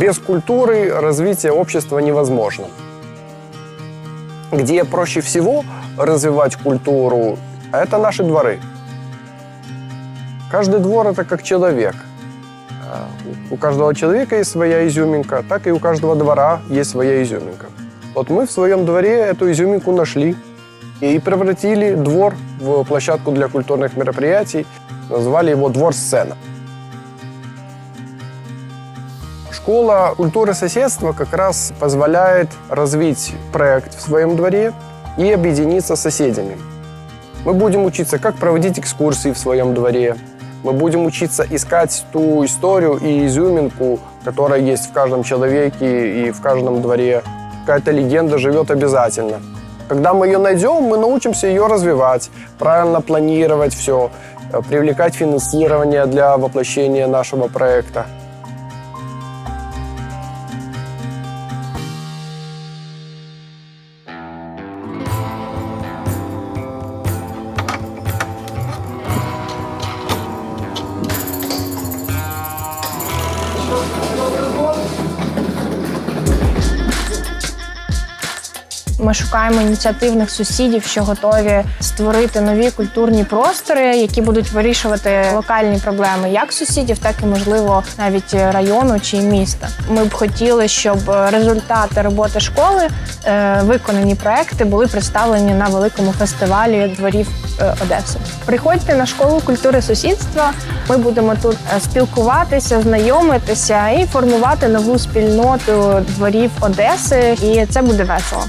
Без культуры развитие общества невозможно. Где проще всего развивать культуру, это наши дворы. Каждый двор это как человек. А, У каждого человека есть своя изюминка, так и у каждого двора есть своя изюминка. Вот мы в своем дворе эту изюминку нашли и превратили двор в площадку для культурных мероприятий, назвали его «Двор-сцена». Школа культуры соседства как раз позволяет развить проект в своем дворе и объединиться с соседями. Мы будем учиться, как проводить экскурсии в своем дворе. Мы будем учиться искать ту историю и изюминку, которая есть в каждом человеке и в каждом дворе. Какая-то легенда живет обязательно. Когда мы ее найдем, мы научимся ее развивать, правильно планировать все, привлекать финансирование для воплощения нашего проекта. Go, go, go. Ми шукаємо ініціативних сусідів, що готові створити нові культурні простори, які будуть вирішувати локальні проблеми як сусідів, так і можливо навіть району чи міста. Ми б хотіли, щоб результати роботи школи, е, виконані проекти, були представлені на великому фестивалі дворів е, Одеси. Приходьте на школу культури сусідства. Ми будемо тут е, спілкуватися, знайомитися і формувати нову спільноту дворів Одеси. І це буде весело.